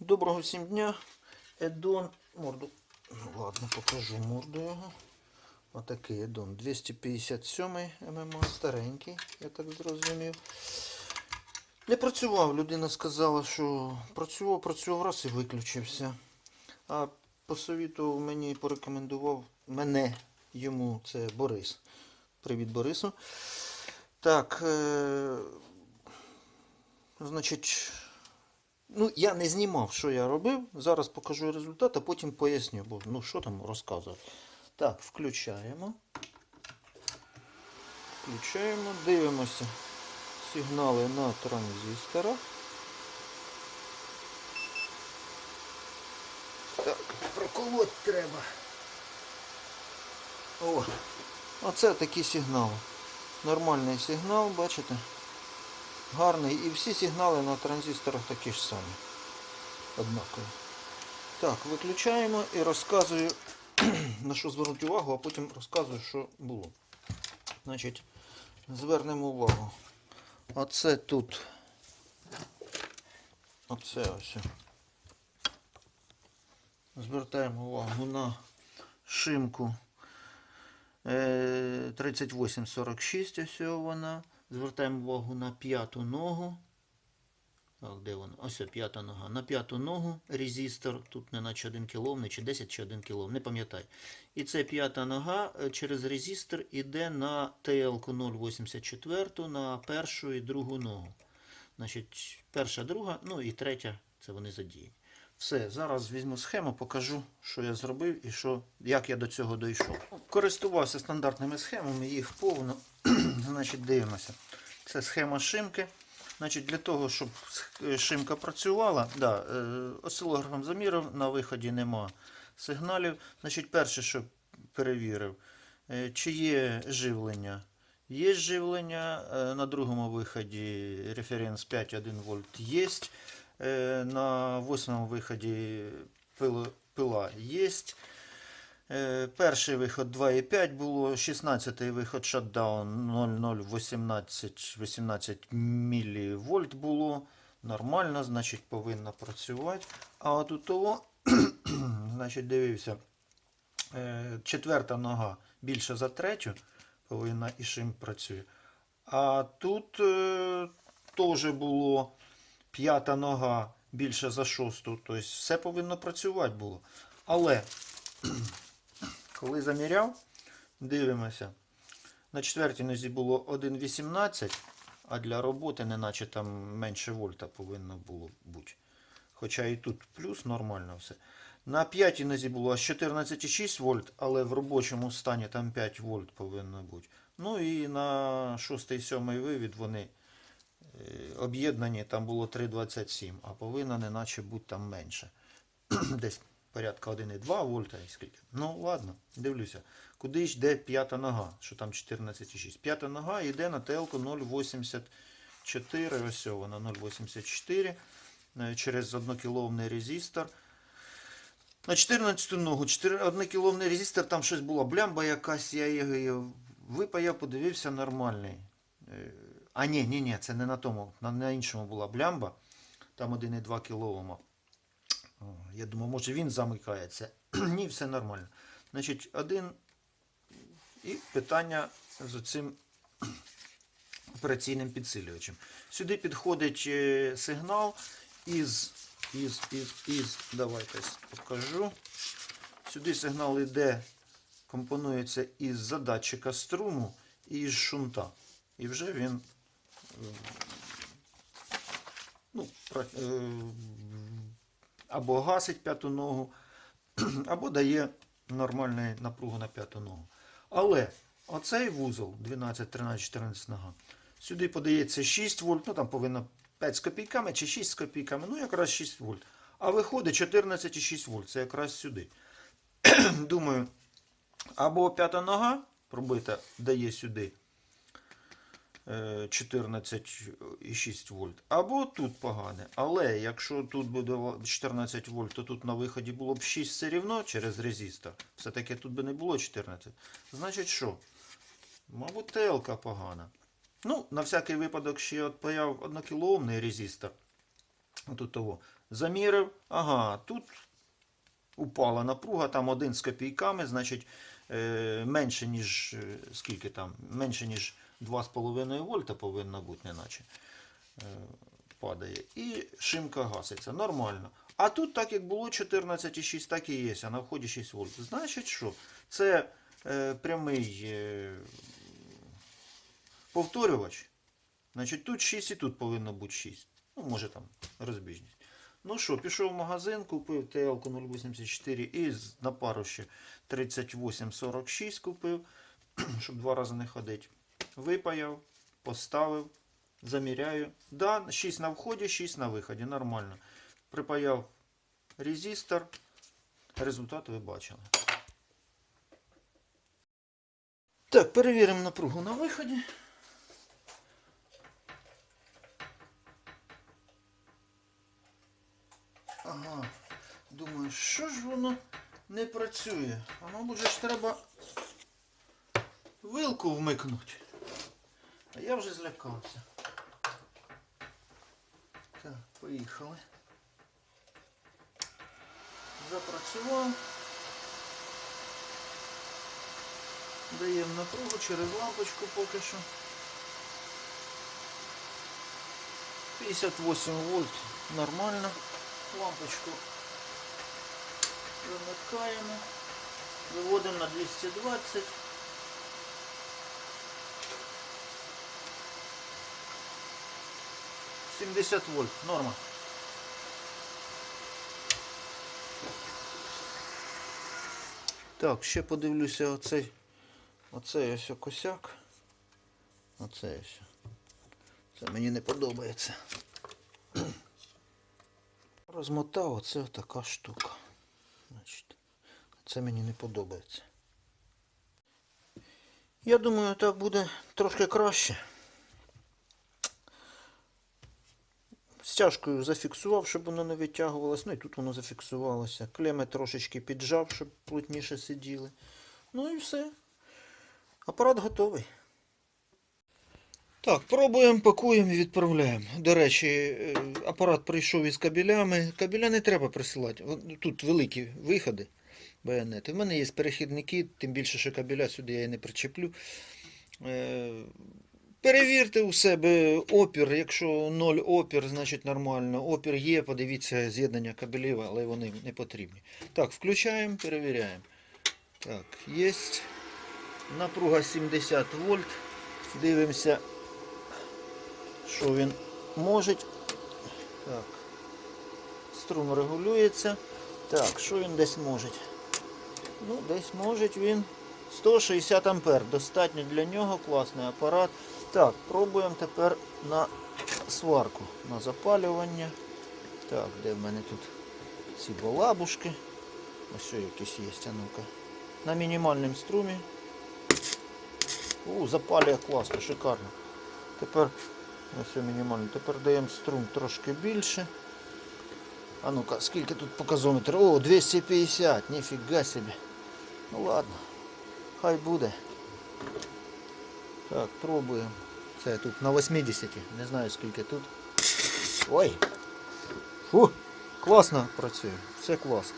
Доброго всім дня. Едон. Морду. Ну ладно, покажу морду його. Отакий Едон. 257 ММА, старенький, я так зрозумів. Не працював. Людина сказала, що працював, працював раз і виключився. А посовітував мені, порекомендував мене, йому, це Борис. Привіт, Борису. Так, е- значить, ну, я не знімав, що я робив. Зараз покажу результат, а потім поясню, бо ну що там розказувати. Так, включаємо. Включаємо, дивимося сигнали на транзисторах. Так, проколоть треба. О, оце такі сигнали. Нормальний сигнал, бачите? Гарний. І всі сигнали на транзисторах такі ж самі. Однакові. Так, виключаємо і розказую, на що звернути увагу, а потім розказую, що було. Значить, звернемо увагу. Оце тут. Оце ось. Звертаємо увагу на шимку е, 3846, ось вона. Звертаємо увагу на п'яту ногу. Так, де вона? Ось п'ята нога. На п'яту ногу резистор, тут не наче 1 кілом, чи 10 чи 1 кілом, не пам'ятаю. І це п'ята нога е, через резистор іде на ТЛ-ку 0,84 на першу і другу ногу. Значить, перша, друга, ну і третя, це вони задіяні. Все, зараз візьму схему, покажу, що я зробив і що, як я до цього дійшов. Користувався стандартними схемами, їх повно. Значить, дивимося. Це схема шимки. Значить, для того, щоб шимка працювала, да, е, осцилографом замірив, на виході нема сигналів. Значить, перше, що перевірив, е, чи є живлення. Є живлення, е, на другому виході референс 5,1 вольт є. Е, На восьмому виході пила є. Е, Перший виход 2,5 було, 16-й виход шатдаун 0,018 18 мВ було. Нормально, значить повинна працювати. А от у того, значить, дивився, е, четверта нога більше за третю, повинна і шим працює. А тут теж було п'ята нога більше за шосту, тобто все повинно працювати було. Але коли заміряв, дивимося. На четвертій нозі було 1,18, а для роботи, неначе там менше вольта повинно було бути. Хоча і тут плюс нормально все. На п'ятій нозі було 14,6 вольт, але в робочому стані там 5 вольт повинно бути. Ну і на шостий сьомий вивід вони е, об'єднані, там було 3,27, а повинно неначе бути там менше. Десь порядка 1,2 вольта і скільки. Ну ладно, дивлюся. Куди йде п'ята нога, що там 14,6. П'ята нога йде на телку 0,84, ось вона 0,84 е, через 1 кіловний резистор. На 14 ногу, 1 кіловний резистор, там щось була блямба якась, я її випаяв, подивився нормальний. А ні, ні, ні, це не на тому, на, на іншому була блямба. Там 1,2 кіловома. О, Я думав, може він замикається. Ні, все нормально. Значить, один і питання з цим операційним підсилювачем. Сюди підходить е, сигнал із, із, із, із, давайте покажу. Сюди сигнал йде, компонується із задатчика струму і із шунта. І вже він ну, е, або гасить п'яту ногу, або дає нормальну напругу на п'яту ногу. Але оцей вузол 12, 13, 14 нога, сюди подається 6 вольт, ну там повинно 5 з копійками чи 6 з копійками, ну якраз 6 вольт. А виходить 14,6 вольт, це якраз сюди. Думаю, або п'ята нога пробита дає сюди 14,6 вольт, або тут погане. Але якщо тут буде 14 вольт, то тут на виході було б 6 все рівно через резистор. Все-таки тут би не було 14. Значить що? Мабуть, ТЛК погана. Ну, на всякий випадок ще от появ 1 кілоомний резистор. Отут того. Замірив. Ага, тут упала напруга, там один з копійками, значить, е, менше, ніж е, скільки там, менше, ніж 2,5 вольта повинно бути, неначе е, падає. І шимка гаситься. Нормально. А тут, так як було 14,6, так і є, а на вході 6 вольт. Значить що? Це е, прямий е, повторювач. Значить, тут 6 і тут повинно бути 6. Ну, може там розбіжність. Ну що, пішов в магазин, купив TL 084 і на пару ще 3846 купив, щоб два рази не ходити. Випаяв, поставив, заміряю. Да, 6 на вході, 6 на виході. Нормально. Припаяв резистор. Результат ви бачили. Так, перевіримо напругу на виході. Ага. Думаю, що ж воно не працює? А мабуть ж треба вилку вмикнути. А я вже злякався. Так, поїхали. Запрацював. Даємо напругу через лампочку поки що. 58 вольт нормально. Лампочку вимикаємо. Виводимо на 220. Сімдесят вольт, норма. Так, ще подивлюся оцей, оцей ось косяк. Оцей ось. Це мені не подобається. Розмотав, оце така штука. Значить, це мені не подобається. Я думаю, так буде трошки краще. Стяжкою зафіксував, щоб воно не витягувалось. Ну і тут воно зафіксувалося. Клеми трошечки піджав, щоб плотніше сиділи. Ну і все. Апарат готовий. Так, пробуємо, пакуємо і відправляємо. До речі, е, апарат прийшов із кабелями. Кабеля не треба присилати. Тут великі виходи, байонети. В мене є перехідники, тим більше, що кабеля сюди я і не причеплю. Перевірте у себе опір. Якщо 0 опір, значить нормально. Опір є, подивіться з'єднання кабелів, але вони не потрібні. Так, включаємо, перевіряємо. Так, є. Напруга 70 вольт. Дивимося, що він може. Так. Струм регулюється. Так, що він десь може? Ну, десь може він 160 ампер. Достатньо для нього, класний апарат. Так, пробуємо тепер на сварку, на запалювання. Так, де в мене тут ці балабушки? Ось якісь є, а ну-ка. На мінімальному струмі. У, запалює класно, шикарно. Тепер ось мінімально. Тепер даємо струм трошки більше. А ну-ка, скільки тут показометр? О, 250, ніфіга собі. Ну ладно, хай буде. Так, пробуємо. Це тут на 80, не знаю скільки тут. Ой! Фу, класно працює, все класно.